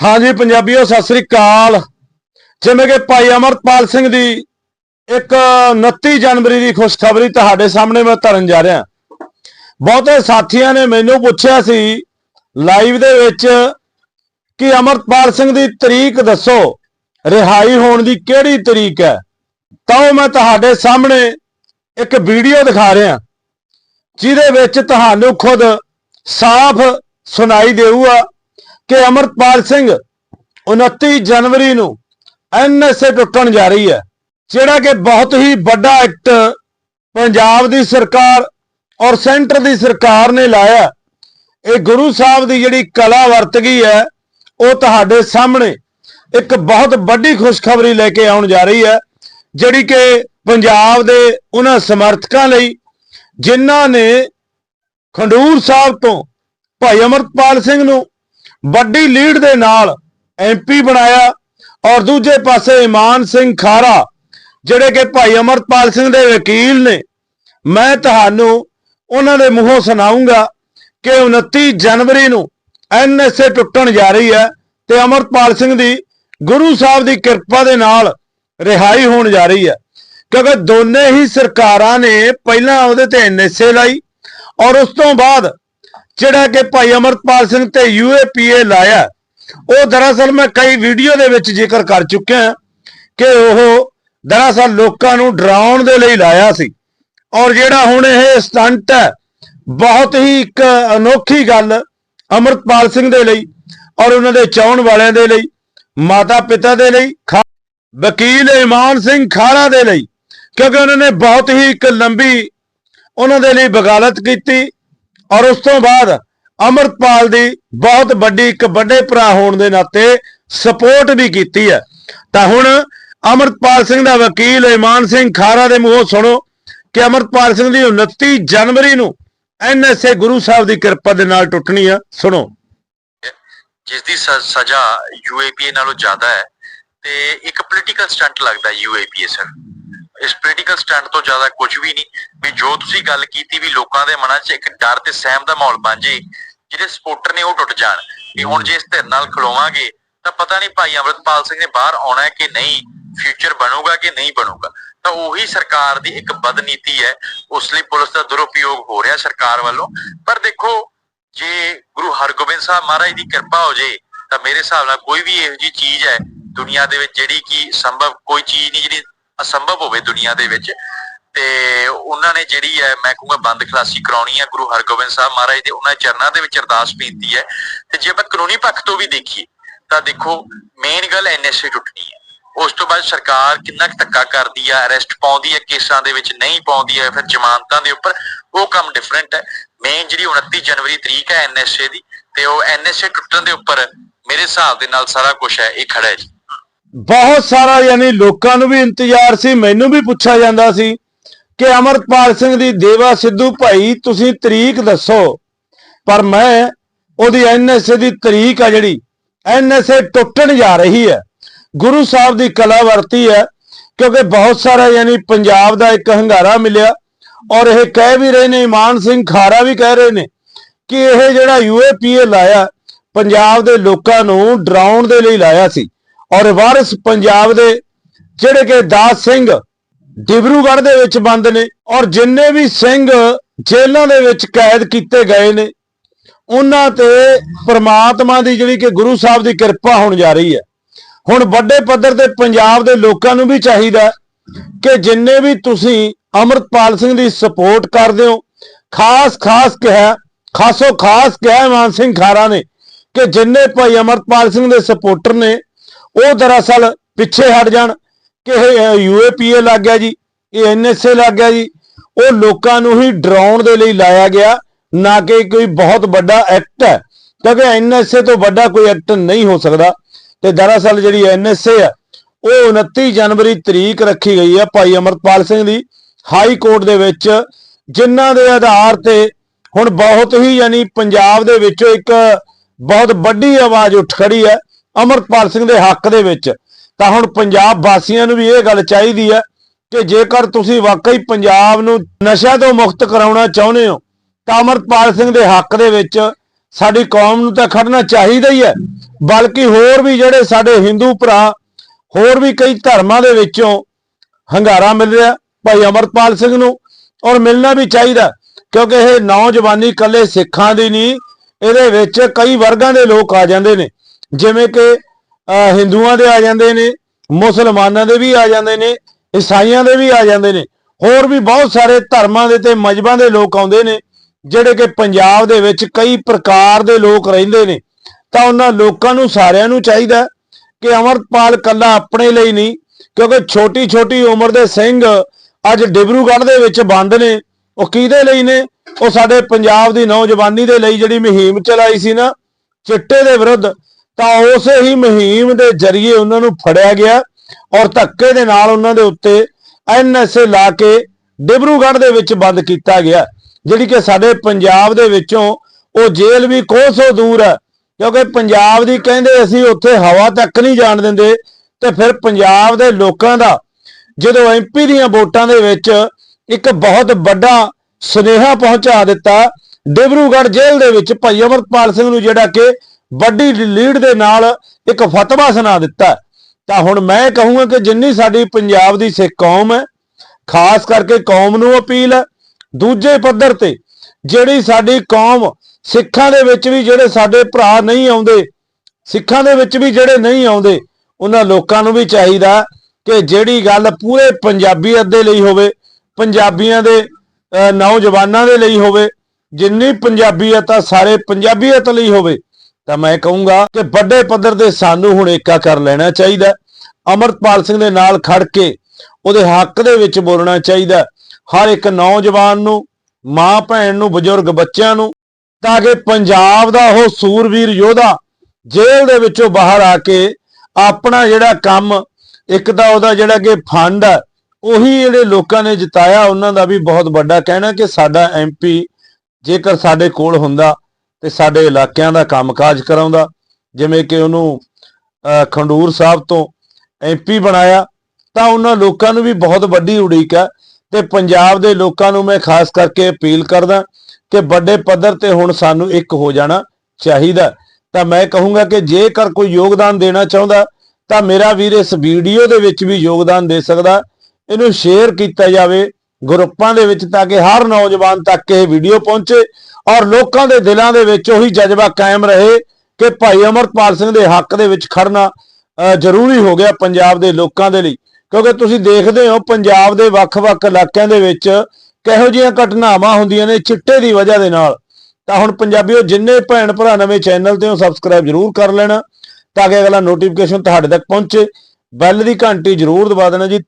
ਹਾਂਜੀ ਪੰਜਾਬੀਓ, ਸਤਿ ਸ੍ਰੀ ਅਕਾਲ। ਜਿਵੇਂ ਕਿ ਭਾਈ ਅਮਰਪਾਲ ਸਿੰਘ ਦੀ ਇੱਕ 29 ਜਨਵਰੀ ਦੀ ਖੁਸ਼ਖਬਰੀ ਤੁਹਾਡੇ ਸਾਹਮਣੇ ਮੈਂ ਧਰਨ ਜਾ ਰਿਹਾ। ਬਹੁਤੇ ਸਾਥੀਆਂ ਨੇ ਮੈਨੂੰ ਪੁੱਛਿਆ ਸੀ ਲਾਈਵ ਦੇ ਵਿੱਚ ਕਿ ਅਮਰਪਾਲ ਸਿੰਘ ਦੀ ਤਰੀਕ ਦੱਸੋ, ਰਿਹਾਈ ਹੋਣ ਦੀ ਕਿਹੜੀ ਤਰੀਕ ਹੈ? ਤਾਂ ਉਹ ਮੈਂ ਤੁਹਾਡੇ ਸਾਹਮਣੇ ਇੱਕ ਵੀਡੀਓ ਦਿਖਾ ਰਿਹਾ, ਜਿਹਦੇ ਵਿੱਚ ਤੁਹਾਨੂੰ ਖੁਦ ਸਾਫ਼ ਸੁਣਾਈ ਦੇਊਗਾ। ਕਿ ਅਮਰਪਾਲ ਸਿੰਘ 29 ਜਨਵਰੀ ਨੂੰ ਐਨਐਸਏ ਟੁੱਟਣ ਜਾ ਰਹੀ ਹੈ, ਜਿਹੜਾ ਕਿ ਬਹੁਤ ਹੀ ਵੱਡਾ ਐਕਟ ਪੰਜਾਬ ਦੀ ਸਰਕਾਰ ਔਰ ਸੈਂਟਰ ਦੀ ਸਰਕਾਰ ਨੇ ਲਾਇਆ। ਇਹ ਗੁਰੂ ਸਾਹਿਬ ਦੀ ਜਿਹੜੀ ਕਲਾ ਵਰਤ ਗਈ ਹੈ, ਉਹ ਤੁਹਾਡੇ ਸਾਹਮਣੇ ਇੱਕ ਬਹੁਤ ਵੱਡੀ ਖੁਸ਼ਖਬਰੀ ਲੈ ਕੇ ਆਉਣ ਜਾ ਰਹੀ ਹੈ, ਜਿਹੜੀ ਕਿ ਪੰਜਾਬ ਦੇ ਉਹਨਾਂ ਸਮਰਥਕਾਂ ਲਈ ਜਿਨ੍ਹਾਂ ਨੇ ਖੰਡੂਰ ਸਾਹਿਬ ਤੋਂ ਭਾਈ ਅਮਰਪਾਲ ਸਿੰਘ ਨੂੰ ਵੱਡੀ ਲੀਡ ਦੇ ਨਾਲ ਐਮਪੀ ਬਣਾਇਆ ਔਰ ਦੂਜੇ ਪਾਸੇ ਇਮਾਨ ਸਿੰਘ ਖਾਰਾ, ਜਿਹੜੇ ਕਿ ਭਾਈ ਅਮਰਪਾਲ ਸਿੰਘ ਦੇ ਵਕੀਲ ਨੇ, ਮੈਂ ਤੁਹਾਨੂੰ ਉਹਨਾਂ ਦੇ ਮੂੰਹੋਂ ਸੁਣਾਉਂਗਾ ਕਿ 29 ਜਨਵਰੀ ਨੂੰ ਐਨਐਸਏ ਟੁੱਟਣ ਜਾ ਰਹੀ ਹੈ ਤੇ ਅਮਰਪਾਲ ਸਿੰਘ ਦੀ ਗੁਰੂ ਸਾਹਿਬ ਦੀ ਕਿਰਪਾ ਦੇ ਨਾਲ ਰਿਹਾਈ ਹੋਣ ਜਾ ਰਹੀ ਹੈ। ਕਿਉਂਕਿ ਦੋਨੇ ਹੀ ਸਰਕਾਰਾਂ ਨੇ ਪਹਿਲਾਂ ਉਹਦੇ ਤੇ ਐਨਐਸਏ ਲਾਈ ਔਰ ਉਸ ਤੋਂ ਬਾਅਦ ਜਿਹੜਾ ਕਿ ਭਾਈ ਅਮਰਪਾਲ ਸਿੰਘ ਤੇ ਯੂਏਪੀਏ ਲਾਇਆ। ਉਹ ਦਰਅਸਲ ਮੈਂ ਕਈ ਵੀਡੀਓ ਦੇ ਵਿੱਚ ਜ਼ਿਕਰ ਕਰ ਚੁੱਕਿਆ ਕਿ ਉਹ ਦਰਅਸਲ ਲੋਕਾਂ ਨੂੰ ਡਰਾਉਣ ਦੇ ਲਈ ਲਾਇਆ ਸੀ। ਔਰ ਜਿਹੜਾ ਹੁਣ ਇਹ ਸਟੰਟ ਹੈ, ਬਹੁਤ ਹੀ ਇੱਕ ਅਨੋਖੀ ਗੱਲ ਅਮਰਪਾਲ ਸਿੰਘ ਦੇ ਲਈ ਔਰ ਉਹਨਾਂ ਦੇ ਚਾਹਣ ਵਾਲਿਆਂ ਦੇ ਲਈ ਮਾਤਾ ਪਿਤਾ ਦੇ ਲਈ, ਖਾ- ਵਕੀਲ ਇਮਾਨ ਸਿੰਘ ਖਾਰਾ ਦੇ ਲਈ, ਕਿਉਂਕਿ ਉਹਨਾਂ ਨੇ ਬਹੁਤ ਹੀ ਇੱਕ ਲੰਬੀ ਉਹਨਾਂ ਦੇ ਲਈ ਬਗਾਲਤ ਕੀਤੀ। ਔਰ ਉਸ ਤੋਂ ਬਾਅਦ ਅਮਰਪਾਲ ਦੀ ਬਹੁਤ ਵੱਡੀ ਇੱਕ ਵੱਡੇ ਭਰਾ ਹੋਣ ਦੇ ਨਾਤੇ ਸਪੋਰਟ ਵੀ ਕੀਤੀ ਹੈ। ਤਾਂ ਹੁਣ ਅਮਰਪਾਲ ਸਿੰਘ ਦਾ ਵਕੀਲ ਇਮਾਨ ਸਿੰਘ ਖਾਰਾ ਦੇ ਮੂੰਹੋਂ ਸੁਣੋ ਕਿ ਅਮਰਪਾਲ ਸਿੰਘ ਦੀ 29 ਜਨਵਰੀ ਨੂੰ ਐਨਐਸਏ ਗੁਰੂ ਸਾਹਿਬ ਦੀ ਕਿਰਪਾ ਦੇ ਨਾਲ ਟੁੱਟਣੀ ਆ। ਸੁਣੋ। ਜਿਸ ਦੀ ਸ- ਸਜ਼ਾ ਯੂਏਪੀਏ ਨਾਲੋਂ ਜ਼ਿਆਦਾ ਹੈ ਤੇ ਇੱਕ ਪੋਲੀਟੀਕਲ ਸਟੰਟ ਲੱਗਦਾ ਯੂਏਪੀਏ ਸਰ। ਇਸ ਪੋਲੀਟੀਕਲ ਸਟੰਟ ਤੋਂ ਜ਼ਿਆਦਾ ਕੁਝ ਵੀ ਨਹੀਂ। ਵੀ ਜੋ ਤੁਸੀਂ ਗੱਲ ਕੀਤੀ ਵੀ ਲੋਕਾਂ ਦੇ ਮਨਾਂ 'ਚ ਇੱਕ ਡਰ ਤੇ ਸਹਿਮ ਦਾ ਮਾਹੌਲ ਬਣ ਜੇ, ਜਿਹੜੇ ਸਪੋਰਟਰ ਨੇ ਉਹ ਟੁੱਟ ਜਾਣ। ਵੀ ਹੁਣ ਜੇ ਇਸ ਧਿਰ ਨਾਲ ਖਲੋਵਾਂਗੇ, ਤਾਂ ਪਤਾ ਨਹੀਂ ਭਾਈ ਅਮਰਤਪਾਲ ਸਿੰਘ ਨੇ ਬਾਹਰ ਆਉਣਾ ਹੈ ਕਿ ਨਹੀਂ ਫਿਊਚਰ ਬਣੂਗਾ ਕਿ ਨਹੀਂ ਬਣੂਗਾ। ਤਾਂ ਉਹੀ ਸਰਕਾਰ ਦੀ ਇੱਕ ਬਦਨੀਤੀ ਹੈ, ਉਸ ਲਈ ਪੁਲਿਸ ਦਾ ਦੁਰਉਪਯੋਗ ਹੋ ਰਿਹਾ ਸਰਕਾਰ ਵੱਲੋਂ। ਪਰ ਦੇਖੋ, ਜੇ ਗੁਰੂ ਹਰਗੋਬਿੰਦ ਸਾਹਿਬ ਮਹਾਰਾਜ ਦੀ ਕਿਰਪਾ ਹੋ ਜੇ, ਤਾਂ ਮੇਰੇ ਹਿਸਾਬ ਨਾਲ ਕੋਈ ਵੀ ਇਹੋ ਜੀ ਚੀਜ਼ ਹੈ, ਦੁਨੀਆ ਦੇ ਵਿੱਚ ਜਿਹੜੀ ਕਿ ਸੰਭਵ ਕੋਈ ਚੀਜ਼ ਨਹੀਂ ਜਿਹੜੀ ਅਸੰਭਵ ਹੋਵੇ ਦੁਨੀਆ ਦੇ ਵਿੱਚ। ਤੇ ਉਹਨਾਂ ਨੇ ਜਿਹੜੀ ਹੈ, ਮੈਂ ਕਹੂੰਗਾ ਬੰਦ ਖਲਾਸੀ ਕਰਾਉਣੀ ਹੈ ਗੁਰੂ ਹਰਗੋਬਿੰਦ ਸਾਹਿਬ ਮਹਾਰਾਜ ਦੇ। ਉਹਨਾਂ ਚਰਨਾਂ ਦੇ ਵਿੱਚ ਅਰਦਾਸ ਬੇਨਤੀ ਹੈ। ਤੇ ਜੇ ਆਪਾਂ ਕਾਨੂੰਨੀ ਪੱਖ ਤੋਂ ਵੀ ਦੇਖੀਏ, ਤਾਂ ਦੇਖੋ ਮੇਨ ਗੱਲ ਐਨਐਸਏ ਟੁੱਟਣੀ ਹੈ। ਉਸ ਤੋਂ ਬਾਅਦ ਸਰਕਾਰ ਕਿੰਨਾ ਕੁ ਧੱਕਾ ਕਰਦੀ ਆ ਅਰੈਸਟ ਪਾਉਂਦੀ ਹੈ ਕੇਸਾਂ ਦੇ ਵਿੱਚ ਨਹੀਂ ਪਾਉਂਦੀ ਹੈ ਫਿਰ ਜ਼ਮਾਨਤਾਂ ਦੇ ਉੱਪਰ ਉਹ ਕੰਮ ਡਿਫਰੈਂਟ ਹੈ। ਮੇਨ ਜਿਹੜੀ 29 ਜਨਵਰੀ ਤਰੀਕ ਹੈ ਐਨਐਸਏ ਦੀ, ਤੇ ਉਹ ਐਨਐਸਏ ਟੁੱਟਣ ਦੇ ਉੱਪਰ ਮੇਰੇ ਹਿਸਾਬ ਦੇ ਨਾਲ ਸਾਰਾ ਕੁਝ ਹੈ, ਇਹ ਖੜਾ ਹੈ ਜੀ। ਬਹੁਤ ਸਾਰਾ ਯਾਨੀ ਲੋਕਾਂ ਨੂੰ ਵੀ ਇੰਤਜ਼ਾਰ ਸੀ, ਮੈਨੂੰ ਵੀ ਪੁੱਛਿਆ ਜਾਂਦਾ ਸੀ ਕਿ ਅਮਰਪਾਲ ਸਿੰਘ ਦੀ ਦੇਵਾ ਸਿੱਧੂ ਭਾਈ ਤੁਸੀਂ ਤਰੀਕ ਦੱਸੋ। ਪਰ ਮੈਂ ਉਹਦੀ ਐਨਐਸਏ ਦੀ ਤਰੀਕ ਆ ਜਿਹੜੀ ਐਨਐਸਏ ਟੁੱਟਣ ਜਾ ਰਹੀ ਹੈ। ਗੁਰੂ ਸਾਹਿਬ ਦੀ ਕਲਾ ਵਰਤੀ ਹੈ, ਕਿਉਂਕਿ ਬਹੁਤ ਸਾਰਾ ਯਾਨੀ ਪੰਜਾਬ ਦਾ ਇੱਕ ਹੰਗਾਰਾ ਮਿਲਿਆ ਔਰ ਇਹ ਕਹਿ ਵੀ ਰਹੇ ਨੇ, ਇਮਾਨ ਸਿੰਘ ਖਾਰਾ ਵੀ ਕਹਿ ਰਹੇ ਨੇ ਕਿ ਇਹ ਜਿਹੜਾ ਯੂਏਪੀਏ ਲਾਇਆ, ਪੰਜਾਬ ਦੇ ਲੋਕਾਂ ਨੂੰ ਡਰਾਉਣ ਦੇ ਲਈ ਲਾਇਆ ਸੀ। ਔਰ ਵਾਰਿਸ ਪੰਜਾਬ ਦੇ ਜਿਹੜੇ ਕਿ ਦਾਸ ਸਿੰਘ ਡਿਬਰੂਗੜ੍ਹ ਦੇ ਵਿੱਚ ਬੰਦ ਨੇ ਔਰ ਜਿੰਨੇ ਵੀ ਸਿੰਘ ਜੇਲ੍ਹਾਂ ਦੇ ਵਿੱਚ ਕੈਦ ਕੀਤੇ ਗਏ ਨੇ, ਉਹਨਾਂ ਤੇ ਪ੍ਰਮਾਤਮਾ ਦੀ ਜਿਹੜੀ ਕਿ ਗੁਰੂ ਸਾਹਿਬ ਦੀ ਕਿਰਪਾ ਹੋਣ ਜਾ ਰਹੀ ਹੈ। ਹੁਣ ਵੱਡੇ ਪੱਧਰ ਤੇ ਪੰਜਾਬ ਦੇ ਲੋਕਾਂ ਨੂੰ ਵੀ ਚਾਹੀਦਾ ਕਿ ਜਿੰਨੇ ਵੀ ਤੁਸੀਂ ਅਮਰਤਪਾਲ ਸਿੰਘ ਦੀ ਸਪੋਰਟ ਕਰਦੇ ਹੋ, ਖਾਸ ਖਾਸ ਕਿਹਾ, ਖਾਸੋ ਖਾਸ ਕਿਹਾ ਮਾਨ ਸਿੰਘ ਖਾਰਾ ਨੇ ਕਿ ਜਿੰਨੇ ਭਾਈ ਅਮਰਤਪਾਲ ਸਿੰਘ ਦੇ ਸਪੋਰਟਰ ਨੇ ਉਹ ਦਰਅਸਲ ਪਿੱਛੇ ਹਟ ਜਾਣ ਕਿ ਇਹ ਯੂਏਪੀਏ ਲੱਗ ਗਿਆ ਜੀ, ਇਹ ਐਨਐਸਏ ਲੱਗ ਗਿਆ ਜੀ। ਉਹ ਲੋਕਾਂ ਨੂੰ ਹੀ ਡਰਾਉਣ ਦੇ ਲਈ ਲਾਇਆ ਗਿਆ, ਨਾ ਕਿ ਕੋਈ ਬਹੁਤ ਵੱਡਾ ਐਕਟ ਹੈ। ਕਿਉਂਕਿ ਐਨਐਸਏ ਤੋਂ ਵੱਡਾ ਕੋਈ ਐਕਟ ਨਹੀਂ ਹੋ ਸਕਦਾ। ਤੇ ਦਰਅਸਲ ਜਿਹੜੀ ਐਨਐਸਏ ਹੈ, ਉਹ 29 ਜਨਵਰੀ ਤਰੀਕ ਰੱਖੀ ਗਈ ਹੈ ਭਾਈ ਅਮਰਪਾਲ ਸਿੰਘ ਦੀ ਹਾਈ ਕੋਰਟ ਦੇ ਵਿੱਚ, ਜਿਨ੍ਹਾਂ ਦੇ ਆਧਾਰ ਤੇ ਹੁਣ ਬਹੁਤ ਹੀ ਯਾਨੀ ਪੰਜਾਬ ਦੇ ਵਿੱਚੋਂ ਇੱਕ ਬਹੁਤ ਵੱਡੀ ਆਵਾਜ਼ ਉੱਠ ਖੜੀ ਹੈ। ਅਮਰਪਾਲ ਸਿੰਘ ਦੇ ਹੱਕ ਦੇ ਵਿੱਚ। ਤਾਂ ਹੁਣ ਪੰਜਾਬ ਵਾਸੀਆਂ ਨੂੰ ਵੀ ਇਹ ਗੱਲ ਚਾਹੀਦੀ ਹੈ ਕਿ ਜੇਕਰ ਤੁਸੀਂ ਵਾਕਈ ਪੰਜਾਬ ਨੂੰ ਨਸ਼ਾ ਤੋਂ ਮੁਕਤ ਕਰਾਉਣਾ ਚਾਹੁੰਦੇ ਹੋ, ਤਾਂ ਅਮਰਪਾਲ ਸਿੰਘ ਦੇ ਹੱਕ ਦੇ ਵਿੱਚ ਸਾਡੀ ਕੌਮ ਨੂੰ ਤਾਂ ਖੜਨਾ ਚਾਹੀਦਾ ਹੀ ਹੈ। ਬਲਕਿ ਹੋਰ ਵੀ ਜਿਹੜੇ ਸਾਡੇ ਹਿੰਦੂ ਭਰਾ, ਹੋਰ ਵੀ ਕਈ ਧਰਮਾਂ ਦੇ ਵਿੱਚੋਂ ਹੰਗਾਰਾ ਮਿਲ ਰਿਹਾ ਭਾਈ ਅਮਰਪਾਲ ਸਿੰਘ ਨੂੰ, ਔਰ ਮਿਲਣਾ ਵੀ ਚਾਹੀਦਾ, ਕਿਉਂਕਿ ਇਹ ਨੌਜਵਾਨੀ ਇਕੱਲੇ ਸਿੱਖਾਂ ਦੀ ਨਹੀਂ, ਇਹਦੇ ਵਿੱਚ ਕਈ ਵਰਗਾਂ ਦੇ ਲੋਕ ਆ ਜਾਂਦੇ ਨੇ। ਜਿਵੇਂ ਕਿ ਅਹ, ਹਿੰਦੂਆਂ ਦੇ ਆ ਜਾਂਦੇ ਨੇ ਮੁਸਲਮਾਨਾਂ ਦੇ ਵੀ ਆ ਜਾਂਦੇ ਨੇ ਈਸਾਈਆਂ ਦੇ ਵੀ ਆ ਜਾਂਦੇ ਨੇ। ਹੋਰ ਵੀ ਬਹੁਤ ਸਾਰੇ ਧਰਮਾਂ ਦੇ ਤੇ ਮਜ਼ਹਬਾਂ ਦੇ ਲੋਕ ਆਉਂਦੇ ਨੇ ਜਿਹੜੇ ਕਿ ਪੰਜਾਬ ਦੇ ਵਿੱਚ ਕਈ ਪ੍ਰਕਾਰ ਦੇ ਲੋਕ ਰਹਿੰਦੇ ਨੇ। ਤਾਂ ਉਹਨਾਂ ਲੋਕਾਂ ਨੂੰ ਸਾਰਿਆਂ ਨੂੰ ਚਾਹੀਦਾ ਕਿ ਅਮਰਪਾਲ ਕੱਲਾ ਆਪਣੇ ਲਈ ਨਹੀਂ ਕਿਉਂਕਿ ਛੋਟੀ ਛੋਟੀ ਉਮਰ ਦੇ ਸਿੰਘ ਅੱਜ ਡਿਬਰੂਗੜ੍ਹ ਦੇ ਵਿੱਚ ਬੰਦ ਨੇ। ਉਹ ਕਿਹਦੇ ਲਈ ਨੇ? ਉਹ ਸਾਡੇ ਪੰਜਾਬ ਦੀ ਨੌਜਵਾਨੀ ਦੇ ਲਈ ਜਿਹੜੀ ਮੁਹਿੰਮ ਚਲਾਈ ਸੀ ਨਾ ਚਿੱਟੇ ਦੇ ਵਿਰੁੱਧ ਤਾਂ ਉਸੇ ਹੀ ਮੁਹਿੰਮ ਦੇ ਜ਼ਰੀਏ ਉਹਨਾਂ ਨੂੰ ਫੜਿਆ ਗਿਆ ਔਰ ਧੱਕੇ ਦੇ ਨਾਲ ਉਹਨਾਂ ਦੇ ਉੱਤੇ ਐਨਐਸਏ ਲਾ ਕੇ ਡਿਬਰੂਗੜ੍ਹ ਦੇ ਵਿੱਚ ਬੰਦ ਕੀਤਾ ਗਿਆ, ਜਿਹੜੀ ਕਿ ਸਾਡੇ ਪੰਜਾਬ ਦੇ ਵਿੱਚੋਂ ਉਹ ਜੇਲ੍ਹ ਵੀ ਕੋਸੋਂ ਦੂਰ ਹੈ, ਕਿਉਂਕਿ ਪੰਜਾਬ ਦੀ ਕਹਿੰਦੇ ਅਸੀਂ ਉੱਥੇ ਹਵਾ ਤੱਕ ਨਹੀਂ ਜਾਣ ਦਿੰਦੇ ਤੇ ਫਿਰ ਪੰਜਾਬ ਦੇ ਲੋਕਾਂ ਦਾ ਜਦੋਂ ਐਮਪੀ ਦੀਆਂ ਵੋਟਾਂ ਦੇ ਵਿੱਚ ਇੱਕ ਬਹੁਤ ਵੱਡਾ ਸੁਨੇਹਾ ਪਹੁੰਚਾ ਦਿੱਤਾ, ਡਿਬਰੂਗੜ੍ਹ ਜੇਲ੍ਹ ਦੇ ਵਿੱਚ ਭਾਈ ਅਮਰਪਾਲ ਸਿੰਘ ਨੂੰ ਜਿਹੜਾ ਕਿ ਵੱਡੀ ਲੀਡ ਦੇ ਨਾਲ ਇੱਕ ਫਤਵਾ ਸੁਣਾ ਦਿੱਤਾ। ਤਾਂ ਹੁਣ ਮੈਂ ਕਹੂੰਗਾ ਕਿ ਜਿੰਨੀ ਸਾਡੀ ਪੰਜਾਬ ਦੀ ਸਿੱਖ ਕੌਮ ਹੈ, ਖਾਸ ਕਰਕੇ ਕੌਮ ਨੂੰ ਅਪੀਲ ਹੈ, ਦੂਜੇ ਪੱਧਰ ਤੇ ਜਿਹੜੀ ਸਾਡੀ ਕੌਮ ਸਿੱਖਾਂ ਦੇ ਵਿੱਚ ਵੀ ਜਿਹੜੇ ਸਾਡੇ ਭਰਾ ਨਹੀਂ ਆਉਂਦੇ, ਸਿੱਖਾਂ ਦੇ ਵਿੱਚ ਵੀ ਜਿਹੜੇ ਨਹੀਂ ਆਉਂਦੇ, ਉਹਨਾਂ ਲੋਕਾਂ ਨੂੰ ਵੀ ਚਾਹੀਦਾ ਕਿ ਜਿਹੜੀ ਗੱਲ ਪੂਰੇ ਪੰਜਾਬੀਅਤ ਦੇ ਲਈ ਹੋਵੇ, ਪੰਜਾਬੀਆਂ ਦੇ ਨੌਜਵਾਨਾਂ ਦੇ ਲਈ ਹੋਵੇ, ਜਿੰਨੀ ਪੰਜਾਬੀਅਤ ਆ, ਸਾਰੇ ਪੰਜਾਬੀਅਤ ਲਈ ਹੋਵੇ ਤਾਂ ਮੈਂ ਕਹੂੰਗਾ ਕਿ ਵੱਡੇ ਪੱਧਰ ਤੇ ਸਾਨੂੰ ਹੁਣ ਏਕਾ ਕਰ ਲੈਣਾ ਚਾਹੀਦਾ ਅਮਰਪਾਲ ਸਿੰਘ ਦੇ ਨਾਲ ਖੜ ਕੇ ਉਹਦੇ ਹੱਕ ਦੇ ਵਿੱਚ ਬੋਲਣਾ ਚਾਹੀਦਾ ਹਰ ਇੱਕ ਨੌਜਵਾਨ ਨੂੰ, ਮਾਂ ਭੈਣ ਨੂੰ, ਬਜ਼ੁਰਗ ਬੱਚਿਆਂ ਨੂੰ, ਤਾਂ ਕਿ ਪੰਜਾਬ ਦਾ ਉਹ ਸੂਰਵੀਰ ਯੋਧਾ ਜੇਲ੍ਹ ਦੇ ਵਿੱਚੋਂ ਬਾਹਰ ਆ ਕੇ ਆਪਣਾ ਜਿਹੜਾ ਕੰਮ, ਇੱਕ ਤਾਂ ਉਹਦਾ ਜਿਹੜਾ ਕਿ ਫੰਡ ਹੈ, ਉਹੀ ਜਿਹੜੇ ਲੋਕਾਂ ਨੇ ਜਿਤਾਇਆ, ਉਹਨਾਂ ਦਾ ਵੀ ਬਹੁਤ ਵੱਡਾ ਕਹਿਣਾ ਕਿ ਸਾਡਾ ਐਮਪੀ ਜੇਕਰ ਸਾਡੇ ਕੋਲ ਹੁੰਦਾ ਤੇ ਸਾਡੇ ਇਲਾਕਿਆਂ ਦਾ ਕੰਮਕਾਜ ਕਰਾਉਂਦਾ। ਜਿਵੇਂ ਕਿ ਉਹਨੂੰ ਖੰਡੂਰ ਸਾਹਿਬ ਤੋਂ ਐਮਪੀ ਬਣਾਇਆ, ਤਾਂ ਉਹਨਾਂ ਲੋਕਾਂ ਨੂੰ ਵੀ ਬਹੁਤ ਵੱਡੀ ਉਡੀਕ ਹੈ ਤੇ ਪੰਜਾਬ ਦੇ ਲੋਕਾਂ ਨੂੰ ਮੈਂ ਖਾਸ ਕਰਕੇ ਅਪੀਲ ਕਰਦਾ ਕਿ ਵੱਡੇ ਪੱਧਰ ਤੇ ਹੁਣ ਸਾਨੂੰ ਇੱਕ ਹੋ ਜਾਣਾ ਚਾਹੀਦਾ। ਤਾਂ ਮੈਂ ਕਹੂੰਗਾ ਕਿ ਜੇਕਰ ਕੋਈ ਯੋਗਦਾਨ ਦੇਣਾ ਚਾਹੁੰਦਾ, ਤਾਂ ਮੇਰਾ ਵੀਰ ਇਸ ਵੀਡੀਓ ਦੇ ਵਿੱਚ ਵੀ ਯੋਗਦਾਨ ਦੇ ਸਕਦਾ। ਇਹਨੂੰ ਸ਼ੇਅਰ ਕੀਤਾ ਜਾਵੇ ਗਰੁੱਪਾਂ ਦੇ ਵਿੱਚ ਤਾਂ ਕਿ ਹਰ ਨੌਜਵਾਨ ਤੱਕ ਇਹ ਵੀਡੀਓ ਪਹੁੰਚੇ। ਔਰ ਲੋਕਾਂ ਦੇ ਦਿਲਾਂ ਦੇ ਵਿੱਚ ਉਹੀ ਜਜ਼ਬਾ ਕਾਇਮ ਰਹੇ ਕਿ ਭਾਈ ਅਮਰਪਾਲ ਸਿੰਘ ਦੇ ਹੱਕ ਦੇ ਵਿੱਚ ਖੜਨਾ ਜ਼ਰੂਰੀ ਹੋ ਗਿਆ ਪੰਜਾਬ ਦੇ ਲੋਕਾਂ ਦੇ ਲਈ। ਕਿਉਂਕਿ ਤੁਸੀਂ ਦੇਖਦੇ ਹੋ ਪੰਜਾਬ ਦੇ ਵੱਖ-ਵੱਖ ਇਲਾਕਿਆਂ ਦੇ ਵਿੱਚ ਕਿਹੋ ਜਿਹੀਆਂ ਘਟਨਾਵਾਂ ਹੁੰਦੀਆਂ ਨੇ ਚਿੱਟੇ ਦੀ ਵਜ੍ਹਾ ਦੇ ਨਾਲ। ਤਾਂ ਹੁਣ ਪੰਜਾਬੀਓ, ਜਿੰਨੇ ਭੈਣ ਭਰਾ ਨਵੇਂ ਚੈਨਲ ਤੇ ਹੋ ਸਬਸਕ੍ਰਾਈਬ ਜ਼ਰੂਰ ਕਰ ਲੈਣਾ ਤਾਂ ਕਿ ਅਗਲਾ ਨੋਟੀਫਿਕੇਸ਼ਨ ਤੁਹਾਡੇ ਤੱਕ ਪਹੁੰਚੇ। ਬੈਲ ਦੀ ਘੰਟੀ ਜ਼ਰੂਰ ਦਬਾ ਦੇਣਾ ਜੀ